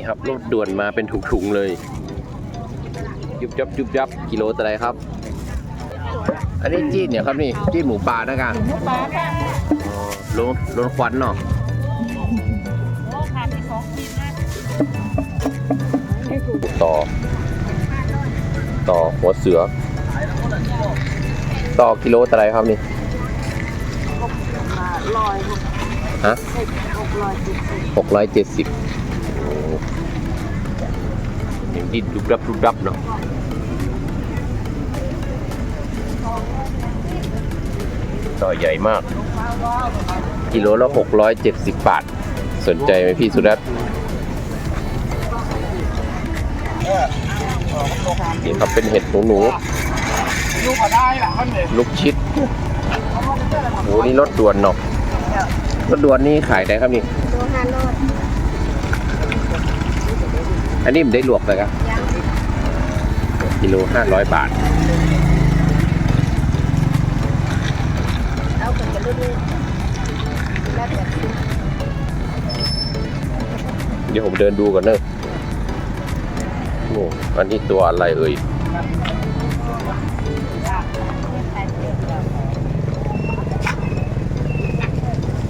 นี่ครับรถด่วนมาเป็นถุงๆเลย ยุบยับยุบยับกิโลอะไรครับ อันนี้จีนเนี่ยครับนี่จีนหมูป่านะกันหมูปลาค่ะอ๋อล้นล้นควันเนาะโอ้ขาดที่ของกินนะต่อ ต่อหัวเสือ ต่อกิโลอะไรครับนี่ลอยฮะหกลอยสิบหกร้อยเจ็ดสิบยัง ดินดุบดับดุบดับเนาะต่อใหญ่มาก กิโลละหกร้อยเจ็ดสิบบาท สนใจไหมพี่สุรัตน์นี่ครับเป็นเห็ดหนูหนูลูกก็ได้แหละท่านเนี่ยๆลูกชิดโหนี่รถด่วนเนาะรถด่วนนี่ขายได้ครับนี่โลห้าโล อันนี้มันได้ลวกเลยครับกิโลห้าร้อยบาทเอาคนกันรุ่นนี้แล้วแต่เดี๋ยวผมเดินดูก่อนเนอะโอ้อันนี้ตัวอะไรเอ่ย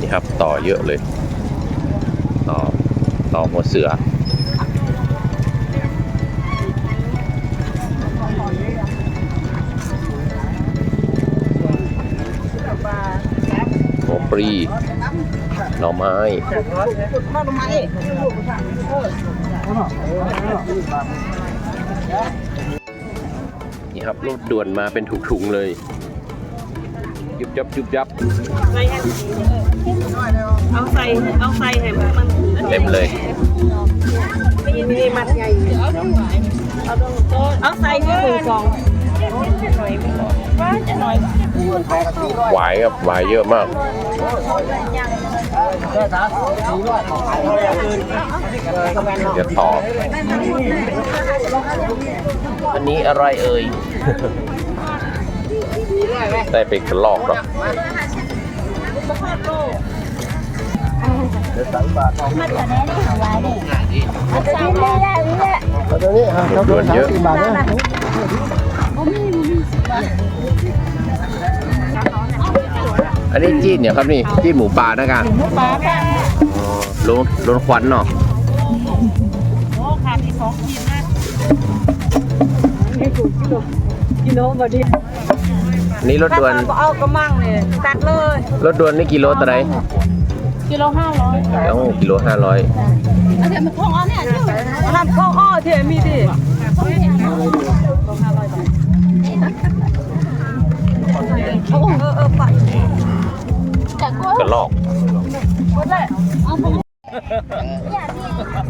นี่ครับต่อเยอะเลย ต่อต่อหัวเสือ ปรีหน่อไม้นี่ครับรถด่วนมาเป็นถุงๆเลย ยุบยับยุบยับเอาใส่เอาใส่ให้มันเต็มเลยไม่ยังมีมัดใหญ่เอาใส่ให้หนึ่งสองหน่อยว่า จะหน่อยหวายครับหวายเยอะมากเดี๋ยวต่ออันนี้อะไรเอ่ย ได้เป็นกระลอกเนาะมันจะแน่นี่ของร้านนี่มันจะไม่ได้ไม่ได้ตัวนี้ฮะรถด่วนเยอะบาทเนี่ย อันนี้จีนเนี่ยครับนี่จีนหมูป่านะกันหมูปลาค่ะอ๋อล้นล้นควันเนาะโอ้ขาดที่ของกินนะนี่กูกิโลกิโลบดีอันนี้รถด่วนเอากระมังเลยตัดเลยรถด่วนนี่กิโลเท่าไหรกิโลห้าร้อยเอ้ากิโลห้าร้อยอันนี้มันของอ้อเนี่ยชื่ออันนั้นของอ้อที่มีดิ ก็ระลอกก็ได้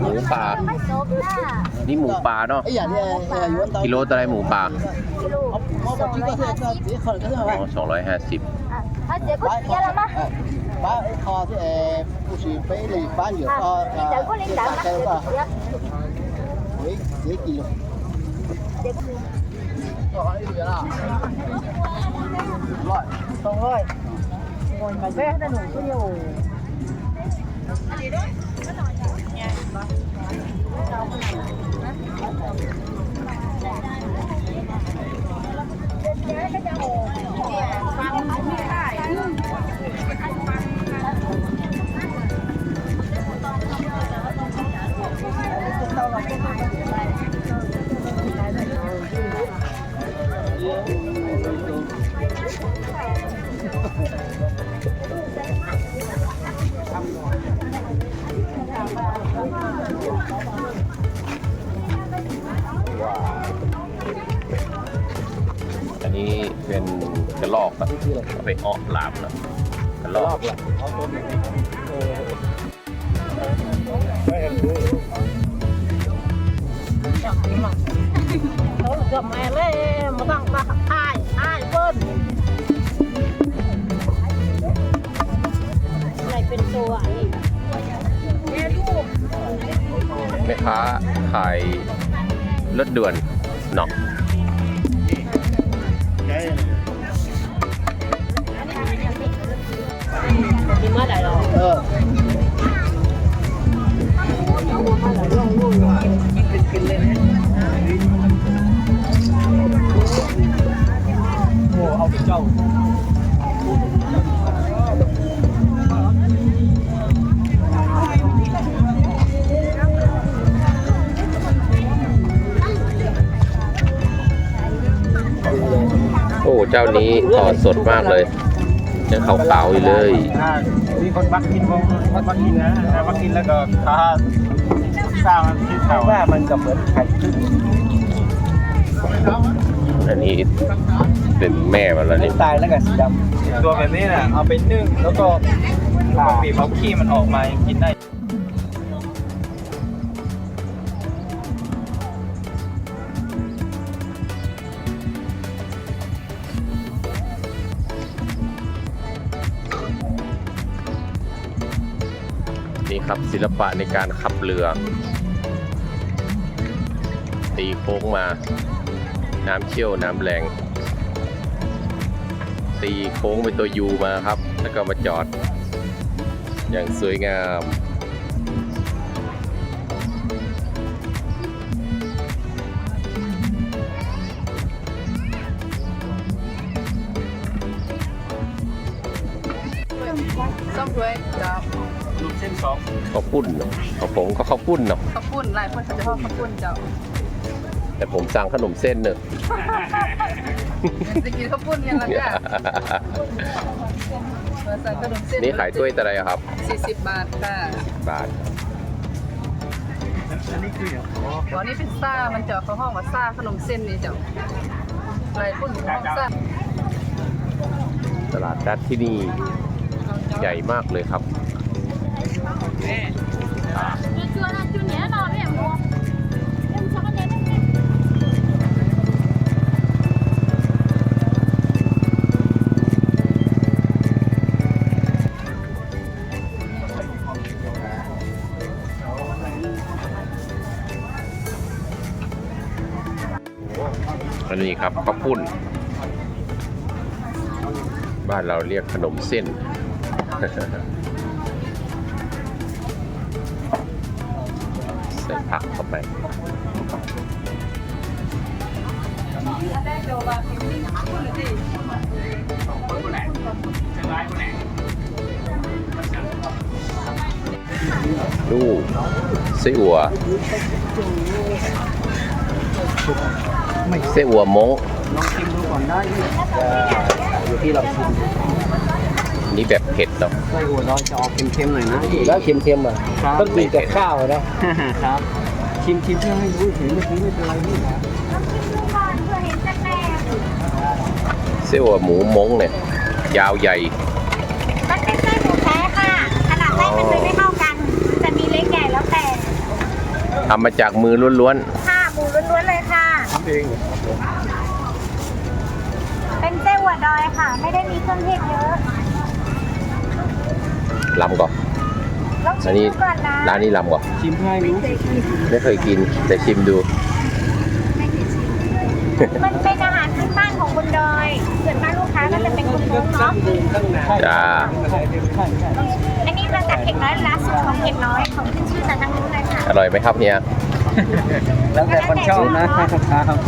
หมูป่านี่หมูป่าเนาะกิโลตัวไรหมูป่าสองร้อยห้าสิบบ้าคอที่เอผู้ชีไปเลยบ้านอยู่ก็เออเจ้าก็เล่นดังนะเจ้าก็เฮ้ยเจ๊กี่โล ต่อให้เหลือละร้อยสองร้ยโนไปแม่แต่หนูก็อยู่เดี๋ยวก็ ลอกนะเอาไปอ้อลาบนะกระลอกเขาเกือบมาเลยมาต้องมาถ่ายถ่ายเบิ้ลอะไรเป็นตัวอีกแม่ลูก แม่ค้าขายรถด่วนเนาะ ờ Ủa, ông châu โอ้ เจ้านี้ต่อสดมากเลย ยังขาวๆอยู่เลยถ้ามีคนบักกินวงคนบักกินนะแต่บักกินแล้วก็ถ้าสร้างมันคิดเขาว่ามันก็เหมือนไข่ขึ้นอันนี้เป็นแม่มันแล้วนี่ตายแล้วก็สีดำตัวแบบนี้น่ะเอาไปนึ่งแล้วก็ปกติเขาขี้มันออกมากินได้ ศิลปะในการขับเรือ ตีโค้งมา น้ำเชี่ยวน้ำแรง ตีโค้งเป็นตัวยูมาครับ แล้วก็มาจอด อย่างสวยงามส้มถ้วยจะลูก เส้นสองข้าวปุ้นเนอะข้าวผงก็ข้าวปุ้นเนาะข้าวปุ้นหลายคนเขาจะชอบข้าวปุ้นเจ้าแต่ผมสั่งขนมเส้นเนอะจะกินข้าวปุ้นยังไงจ้ะมาสั่งขนมเส้นนี่ขายถ้วยแต่ไรอะครับ 40 บาทค่ะบาทอันนี้คืออย่างอ๋ออ๋อนี่เป็นซ่ามันจะเขาห้องว่าซ่าขนมเส้นนี่เจ้าหลายคนห้องซ่าตลาดนัดที่นี่ใหญ่มากเลยครับ อันนี้ครับข้าวปุ้น บ้านเราเรียกขนมเส้น ผักเข้าไปดูไส้อั่วไส้อั่วมงลองชิมดูก่อนได้อยู่ที่เราชิมนี่แบบเผ็ดเนาะไส้หัวเราจะออกเค็มๆหน่อยนะแล้วเค็มๆอะครับต้องกินกับข้าวนะครับ ชิมชิมเพื่อให้รู้ถึงเมื่อกี้ไม่เป็นไรนี่นะไส้อั่วหมูมงเนี่ยยาวใหญ่ มันเป็นไส้หมูแท้ค่ะ ขนาดไส้มันเลยไม่เท่ากัน จะมีเล็กใหญ่แล้วแต่ทำมาจากมือล้วนค่ะหมูล้วนๆเลยค่ะเองเป็นไส้หัวดอยค่ะ ไม่ได้มีเครื่องเทศเยอะ ๆลำก่อนล องชิอันมนี้ดูก่อนนะร้านนี้ลำก่อนชิมเพื่อให้รู้ไม่เคยกิน แต่ชิมดูมันเป็นอาหารพื้นบ้านของคนดอยส่วนมากลูกค้าก็จะเป็นคนมงเนาะจ้าใช่ใช่ใช่อันนี้มาจากเผ็ดน้อยร้านสูตรของเผ็ดน้อยของขึ้นชื่อจากทางนู้นเลยค่ะอร่อยไหมครับเนี่ยแล้วแต่คนชอบนะครับครับ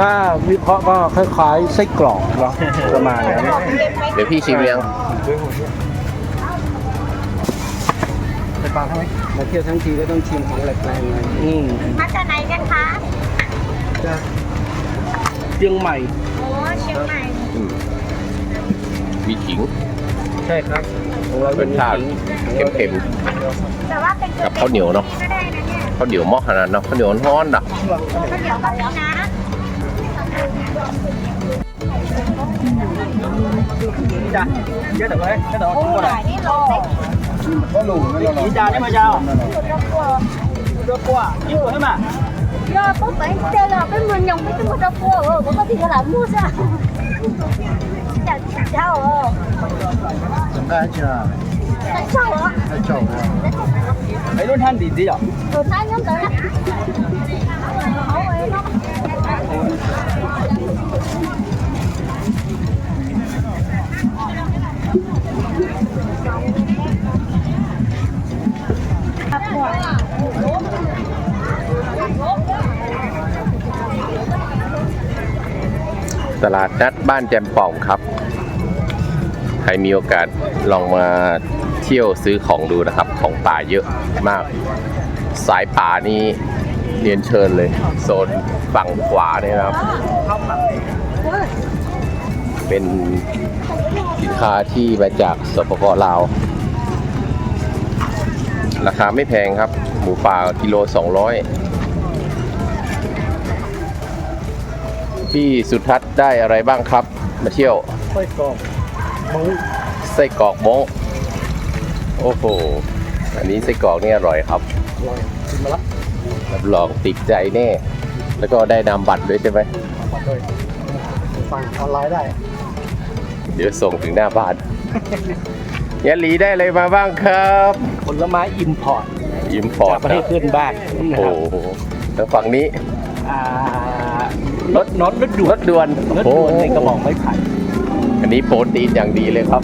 ถ้าวิเคราะห์ก็คล้ายๆไส้กรอกเนาะประมาณนั้นเดี๋ยวพี่ชิมยัง ไปฟังใช่ไหมมาเที่ยวทั้งทีก็ต้องชิมของแปลกๆหน่อยอืมมาจากไหนกันคะเชียงใหม่ โอ้เชียงใหม่อืมมีขิง ใช่ครับของเรารสชาติเค็มแต่ว่าเป็นกับข้าวเหนียวเนอะก็ได้นะเนี่ยๆข้าวเหนียวหม้อขนาดเนาะข้าวเหนียวร้อนๆอะ ข้าวเหนียวแบบนี้นะจ้ะเยอะแต่ว่าเยอะแต่ว่าโอ้ทุกคนหลายนี่ลงเล็กก็หลูกี่จานได้มาเจ้าสุดยอดกว่าเยอะกว่ายิ่งกว่าใช่ไหมยอดปุ๊บไปเจอเราเป็นเหมือนยังไม่ต้องมาตะกั có lù nó là chỉ già đấy mà giàu được à? quả chứ rồi mà do tốt đấy đây là cái mình nhồng cái cái mình cua có gì là mua ra. Chả chả rồi chúng ta chưa? Tại sao ạ? Tại sao ạ? Đấy luôn thân thì tới ตลาดนัดบ้านแจมป่องครับ ใครมีโอกาสลองมาเที่ยวซื้อของดูนะครับ ของป่าเยอะมาก สายป่านี้เรียนเชิญเลย โซนฝั่งขวาเนี่ยนะครับ เป็นสินค้าที่มาจากสปปลาว ราคาไม่แพงครับ หมูป่ากิโล 200 พี่สุทัศน์ได้อะไรบ้างครับ มาเที่ยวค่อยกรอบมึงไส้กรอกโมงโอ้โหอันนี้ไส้กรอกนี่อร่อยครับอร่อยกินมาละรับรองติดใจแน่ แล้วก็ได้นามบัตรด้วยใช่ไหมมาด้วยสั่งออนไลน์ได้ เดี๋ยวส่งถึงหน้าบ้านยะหลีได้อะไรมาบ้างครับผลไม้อิมพอร์ตยิมพอร์จาตกประเทศเพื่อนบ้านนะโอ้ครับโหแล้วฝั่งนี้ อ่า รถน็อตรถด่วรนถด่วนรถด่วนในกระบอกไม้ไผ่อันนี้โปรตีนอย่างดีเลยครับ